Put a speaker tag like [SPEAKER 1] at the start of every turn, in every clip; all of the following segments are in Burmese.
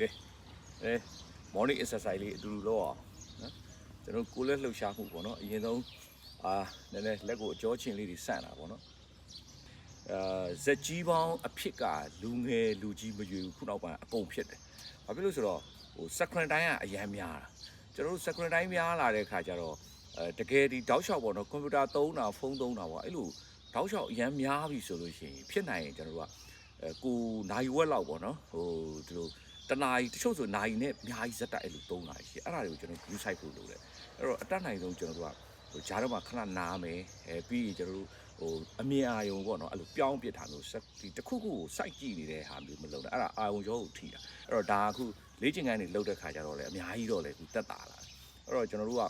[SPEAKER 1] ကဲအဲ morning exercise လေးအတူတူလုပ်အောင်နော်ကျွန်တော်ကိုယ်လက်လှုပ်ရှားမှုပေါ့နော်အရင်ဆုံးအာနည်းနည်းလက်ကိုအကြောချင်းလေးတွေဆန့်တာပေါ့နော်အာဇက်ကြီးပေါင်းအဖြစ်ကလူငယ်လူကြီးမရွေဘူးခုနောက်ပိုင်းအကုန်ဖြစ်တယ်ဘာဖြစ်လို့ဆိုတော့ဟို screen time ကအရန်များတာကျွန်တော်တို့ screen time များလာတဲ့ခါကျတော့အဲတကယ်ဒီတောက်လျှောက်ပေါ့နော်ကွန်ပျူတာသုံးတာဖုန်းသုံးတာပေါ့အဲ့လိုတောက်လျှောက်အရန်များပြီဆိုလို့ရှိရင်ဖြစ်နိုင်ရင်ကျွန်တော်တို့ကအဲကိုနိုင်ဝက်လောက်ပေါ့နော်ဟိုဒီလို တနာရီတချို့ဆိုနိုင်နဲ့အများကြီးဇက်တိုက်အဲ့လိုသုံးတာရှိတယ်အဲ့ဒါတွေကိုကျွန်တော် view site ဖို့လုပ်တယ်အဲ့တော့အတက်နိုင်ဆုံးကျွန်တော်တို့ကဟိုဂျားတော့မှခဏနားမယ်အဲပြီးရင်ကျွန်တော်တို့ဟိုအမြင်အာရုံပေါ့နော်အဲ့လိုပြောင်းပြစ်တာမျိုးဆက်ဒီတစ်ခုခုကိုစိုက်ကြည့်နေတဲ့ဟာမျိုးမလုပ်နဲ့အဲ့ဒါအာရုံရောကိုထိတာအဲ့တော့ဒါကအခုလေ့ကျင့်ခန်းတွေလုပ်တဲ့ခါကျတော့လေအများကြီးတော့လေအခုတက်တာလာအဲ့တော့ကျွန်တော်တို့က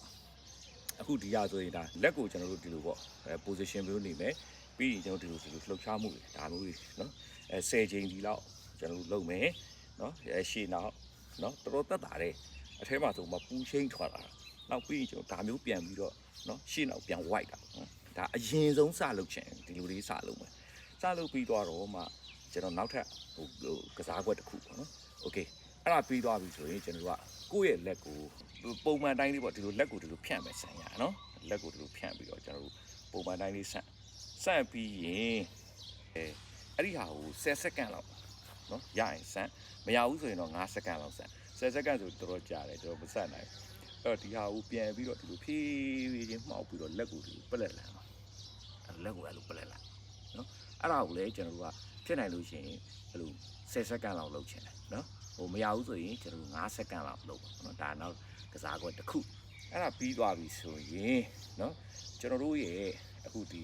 [SPEAKER 1] အခုဒီရဆိုရင်ဒါလက်ကိုကျွန်တော်တို့ဒီလိုပေါ့အဲ position မျိုးနေမယ်ပြီးရင်ကျွန်တော်ဒီလိုဒီလိုလှုပ်ရှားမှုတွေဒါမျိုးတွေနော်အဲ10ချိန်ဒီလောက်ကျွန်တော်တို့လုပ်မယ် เนาะအဲရှေ့နောက်เนาะတော်တော်တက်တာတယ်အထဲမှာဆိုမှပူချင်းထွက်လာနောက်ပြီးရင်ကျွန်တော်ဒါမျိုးပြန်ပြီးတော့เนาะရှေ့နောက်ပြန် white တာနော်ဒါအရင်ဆုံးစလုပ်ချင်ဒီလိုလေးစလုပ်မယ်စလုပ်ပြီးတော့တော့မှကျွန်တော်နောက်ထပ်ဟိုဟိုကစားကွက်တစ်ခုပေါ့နော်โอเคအဲ့ဒါပြီးသွားပြီဆိုရင်ကျွန်တော်တို့ကကိုယ့်ရဲ့လက်ကိုပုံမှန်တိုင်းလေးပေါ့ဒီလိုလက်ကိုဒီလိုဖြန့်မယ်ဆန်ရနော်လက်ကိုဒီလိုဖြန့်ပြီးတော့ကျွန်တော်တို့ပုံမှန်တိုင်းလေးဆန့်ဆန့်ပြီးရင်အဲ အဲ့ဒီဟာကို10စက္ကန့်လောက် နော်ရရင်စမ်းမရဘူးဆိုရင်တော့5စက္ကန့်လောက်စမ်း10စက္ကန့်ဆိုတော်တော်ကြာတယ်ကျွန်တော်မဆက်နိုင်ဘူးအဲ့တော့ဒီဟာကိုပြန်ပြီးတော့ဒီလိုဖြည်းဖြည်းချင်းမှောက်ပြီးတော့လက်ကိုဒီလိုပလက်လာအောင်အဲ့လက်ကိုအဲ့လိုပလက်လာနော်အဲ့ဒါကိုလည်းကျွန်တော်တို့ကဖြစ်နိုင်လို့ရှိရင်အဲ့လို10စက္ကန့်လောက်လုပ်ချင်တယ်နော်ဟိုမရဘူးဆိုရင်ကျွန်တော်တို့5စက္ကန့်လောက်လုပ်ပါနော်ဒါနောက်ကစားကွက်တစ်ခုအဲ့ဒါပြီးသွားပြီဆိုရင်နော်ကျွန်တော်တို့ရဲ့အခုဒီ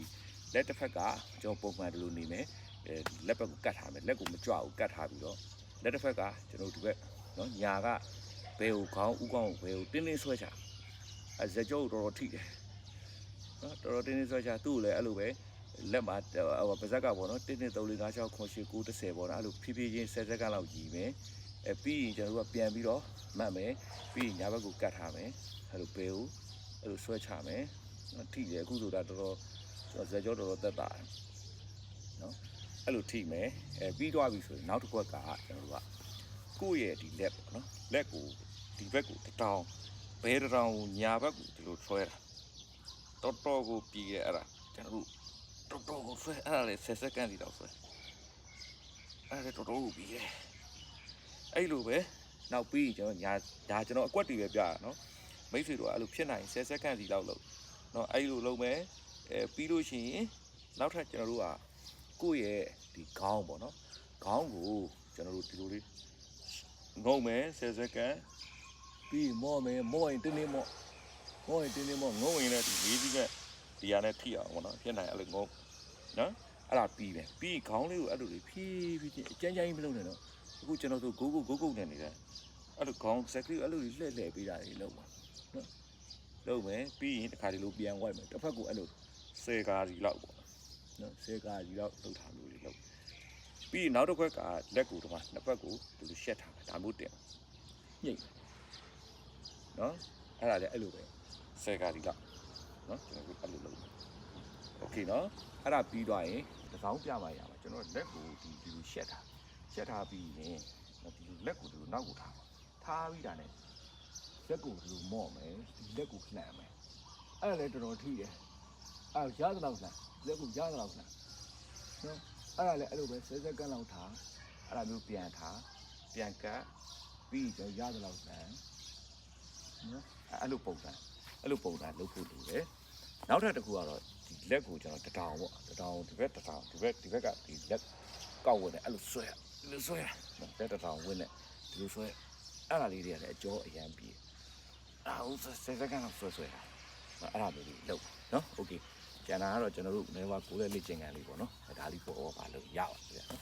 [SPEAKER 1] လက်တစ်ဖက်ကကျွန်တော်ပုံမှန်ဒီလိုနေမယ် အဲလက်ဘက်ကိုကတ်ထားမယ်လက်ကိုမကြွဘူးကတ်ထားပြီးတော့လက်တစ်ဖက်ကကျွန်တော်တို့ဒီဘက်နော်ညာကဘယ်ကိုခေါင်းဥကောင်းကိုဘယ်ကိုတင်းတင်းဆွဲချအဲဇက်ကြောကိုတော်တော်ထိတယ်နော်တော်တော်တင်းတင်းဆွဲချသူ့ကိုလည်းအဲ့လိုပဲလက်မှာဟိုပါဇက်ကပေါ့နော်တင်းတင်း3 4 5 6 9 10 9 10ပေါ့နော်အဲ့လိုဖြည်းဖြည်းချင်း10စက္ကန့်လောက်ကြီးမယ်အဲပြီးရင်ကျွန်တော်တို့ကပြန်ပြီးတော့မှတ်မယ်ပြီးရင်ညာဘက်ကိုကတ်ထားမယ်အဲ့လိုဘယ်ကိုအဲ့လိုဆွဲချမယ်နော်ထိတယ်အခုဆိုတာတော်တော်ဇက်ကြောတော်တော်တက်တာတယ်နော် အဲ့လိုထိမယ်အဲပြီးသွားပြီဆိုရင်နောက်တစ်ခွက်ကကျွန်တော်တို့ကကိုယ့်ရဲ့ဒီလက်ပေါ့နော်လက်ကိုဒီဘက်ကိုတစ်တောင်ဘဲတစ်တောင်ကိုညာဘက်ကိုဒီလိုဆွဲတာတော်တော်ကိုပြီးရဲအဲ့ဒါကျွန်တော်တို့တော်တော်ကိုဆွဲအဲ့ဒါလေ10စက္ကန့်စီတော့ဆွဲအဲ့ဒါတော်တော်ကိုပြီးရဲအဲ့လိုပဲနောက်ပြီးကျွန်တော်ညာဒါကျွန်တော်အကွက်တွေပဲပြတာနော်မိတ်ဆွေတို့ကအဲ့လိုဖြစ်နိုင်10စက္ကန့်စီလောက်လို့နော်အဲ့လိုလုပ်မယ်အဲပြီးလို့ရှိရင်နောက်ထပ်ကျွန်တော်တို့က ကိုယ့်ရဲ့ဒီခေါင်းပေါ့နော်ခေါင်းကိုကျွန်တော်တို့ဒီလိုလေးငုံမယ်ဆယ်စက္ကန့်ပြီးမော့မယ်မော့ရင်တင်းတင်းမော့မော့ရင်တင်းတင်းမော့ငုံရင်လည်းဒီလေးစီးကဒီရနဲ့ထိအောင်ပေါ့နော်ဖြစ်နိုင်အဲ့လိုငုံနော်အဲ့ဒါပြီးပဲပြီးခေါင်းလေးကိုအဲ့လိုလေးဖြည်းဖြည်းချင်းအကျန်းကျန်းကြီးမလုပ်နဲ့တော့အခုကျွန်တော်တို့ဂိုးဂိုးဂိုးဂိုးနဲ့နေတယ်အဲ့လိုခေါင်းဆက်ကလေးအဲ့လိုလေးလှည့်လှည့်ပေးတာလေးလုပ်ပါနော်လုပ်မယ်ပြီးရင်တစ်ခါဒီလိုပြန်ဝိုက်မယ်တစ်ဖက်ကိုအဲ့လိုဆယ်ကားစီလောက်ပေါ့ နော်ဆဲကားကြီးတော့လှုပ်ထားလို့လေလှုပ်ပြီးရင်နောက်တစ်ခွက်ကလက်ကိုတော့မှနှစ်ဖက်ကိုဒီလိုရှက်ထားတာဒါမျိုးတင်ညှိတ်နော်အဲ့ဒါလည်းအဲ့လိုပဲဆဲကားကြီးတော့နော်ကျွန်တော်တို့အဲ့လိုလုပ်မယ်โอเคနော်အဲ့ဒါပြီးသွားရင်တစ်စောင်းပြမှရမှာကျွန်တော်လက်ကိုဒီဒီလိုရှက်ထားရှက်ထားပြီးရင်ဒီလိုလက်ကိုဒီလိုနောက်ကိုထားထားပြီးတာ ਨੇ လက်ကိုဒီလိုမော့မယ်ဒီလက်ကိုလှန်မယ်အဲ့ဒါလည်းတော်တော်ထိတယ် အဲ့ရသလောက်လှန် လက်ကိုရသလောက်လားနော်အဲ့ဒါလည်းအဲ့လိုပဲဆဲဆက်ကန်းလောက်ထားအဲ့ဒါမျိုးပြန်ထားပြန်ကတ်ပြီးတော့ရသလောက်လားနော်အဲ့လိုပုံစံအဲ့လိုပုံစံလုပ်ဖို့လိုတယ်နောက်ထပ်တစ်ခုကတော့ဒီလက်ကိုကျွန်တော်တထောင်ပေါ့တထောင်ဒီဘက်တထောင်ဒီဘက်ဒီဘက်ကဒီလက်ကောက်ဝင်တယ်အဲ့လိုဆွဲအဲ့လိုဆွဲနော်လက်တထောင်ဝင်တယ်ဒီလိုဆွဲအဲ့ဒါလေးတွေကလည်းအကျော်အရန်ပြီးအာဟုတ်ဆဲဆက်ကန်းလောက်ဆွဲဆွဲတာအဲ့ဒါမျိုးလေးလုပ်နော်โอเค ကျန်တာကတော့ကျွန်တော်တို့နေဝါကိုယ်ရဲ့လေ့ကျင့်ခန်းလေးပေါ့နော်ဒါလေးပေါ်ပါလို့ရပါတယ်နော်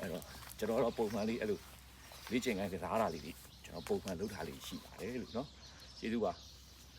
[SPEAKER 1] အဲ့တော့ကျွန်တော်တော့ပုံမှန်လေးအဲ့လိုလေ့ကျင့်ခန်းကစားတာလေးတွေကျွန်တော်ပုံမှန်လုပ်ထားလေးရှိပါတယ်လို့နော်ကျေးဇူးပါ